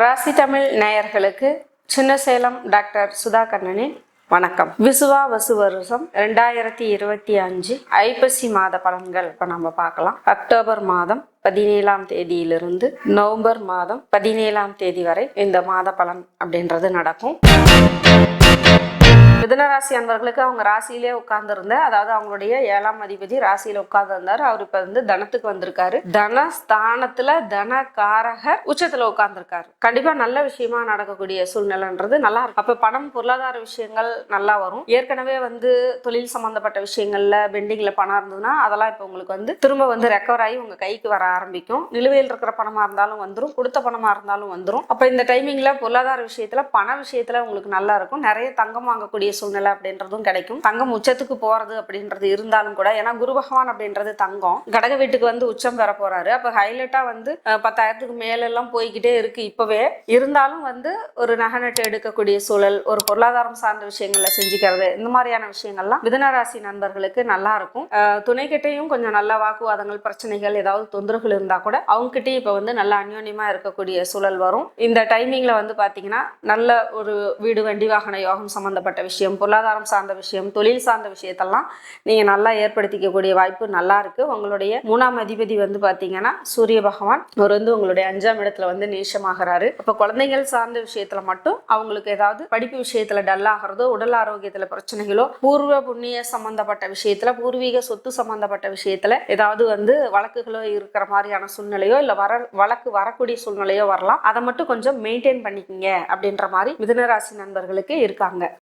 ராசி தமிழ் நேயர்களுக்கு சின்னசேலம் டாக்டர் சுதா கண்ணனின் வணக்கம். விசுவா வசு வருஷம் ரெண்டாயிரத்தி இருபத்தி அஞ்சு ஐப்பசி மாத பலன்கள் இப்போ நம்ம பார்க்கலாம். அக்டோபர் மாதம் பதினேழாம் தேதியிலிருந்து நவம்பர் மாதம் பதினேழாம் தேதி வரை இந்த மாத பலன் அப்படின்றது நடக்கும். மிதனராசி அன்பர்களுக்கு அவங்க ராசியிலே உட்கார்ந்துருந்த அதாவது அவங்களுடைய ஏழாம் அதிபதி ராசியில உட்கார்ந்துருந்தாரு. அவர் இப்ப வந்து தனத்துக்கு வந்திருக்காரு. தன ஸ்தானத்துல தன காரகர் உச்சத்துல உட்கார்ந்துருக்காரு. கண்டிப்பா நல்ல விஷயமா நடக்கக்கூடிய சூழ்நிலைன்றது நல்லா இருக்கும். அப்ப பணம் பொருளாதார விஷயங்கள் நல்லா வரும். ஏற்கனவே வந்து தொழில் சம்பந்தப்பட்ட விஷயங்கள்ல பெண்டிங்ல பணம் இருந்ததுன்னா அதெல்லாம் இப்ப உங்களுக்கு வந்து திரும்ப வந்து ரெக்கவர் ஆகி உங்க கைக்கு வர ஆரம்பிக்கும். நிலுவையில் இருக்கிற பணமா இருந்தாலும் வந்துடும் கொடுத்த பணமா இருந்தாலும் வந்துடும் அப்ப இந்த டைமிங்ல பொருளாதார விஷயத்துல பண விஷயத்துல உங்களுக்கு நல்லா இருக்கும். நிறைய தங்கம் வாங்கக்கூடிய சூழ்நிலை அப்படின்றதும் கிடைக்கும். தங்கம் உச்சத்துக்கு போறது அப்படின்றது இருந்தாலும் கூட ஏன்னா குரு பகவான் அப்படின்றது தங்கம். கடக வீட்டுக்கு வந்து உச்சம் பெற போறாரு. அப்ப ஹைலைட்டா வந்து பத்தாயிரத்துக்கு மேல எல்லாம் போய்கிட்டே இருக்கு இப்பவே. இருந்தாலும் வந்து ஒரு நகை நட்டு எடுக்கக்கூடிய சூழல் ஒரு பொருளாதாரம் சார்ந்த விஷயங்கள்ல செஞ்சுக்கிறது இந்த மாதிரியான விஷயங்கள்லாம் மிதனராசி நண்பர்களுக்கு நல்லா இருக்கும். அஹ், துணைக்கிட்டையும் கொஞ்சம் நல்ல வாக்குவாதங்கள் பிரச்சனைகள் ஏதாவது தொந்தரவுகள் இருந்தா கூட அவங்க கிட்டயும் இப்ப வந்து நல்ல அந்யோன்யமா இருக்கக்கூடிய சூழல் வரும். இந்த டைமிங்ல வந்து பாத்தீங்கன்னா நல்ல ஒரு வீடு வண்டி வாகன யோகம் சம்பந்தப்பட்ட விஷயம் விஷயம் பொருளாதாரம் சார்ந்த விஷயம் தொழில் சார்ந்த விஷயத்தெல்லாம் நீங்கள் நல்லா ஏற்படுத்திக்கக்கூடிய வாய்ப்பு நல்லா இருக்கு. உங்களுடைய மூணாம் அதிபதி வந்து பார்த்தீங்கன்னா சூரிய பகவான். அவர் வந்து உங்களுடைய அஞ்சாம் இடத்துல வந்து நேசமாகிறாரு. அப்போ குழந்தைகள் சார்ந்த விஷயத்துல மட்டும் அவங்களுக்கு ஏதாவது படிப்பு விஷயத்துல டல் ஆகிறதோ உடல் ஆரோக்கியத்துல பிரச்சனைகளோ பூர்வ புண்ணிய சம்பந்தப்பட்ட விஷயத்துல பூர்வீக சொத்து சம்பந்தப்பட்ட விஷயத்துல ஏதாவது வந்து வழக்குகளோ இருக்கிற மாதிரியான சூழ்நிலையோ இல்லை வர வழக்கு வரக்கூடிய சூழ்நிலையோ வரலாம். அதை மட்டும் கொஞ்சம் மெயின்டைன் பண்ணிக்கிங்க அப்படின்ற மாதிரி மிதனராசி நண்பர்களுக்கு இருக்காங்க.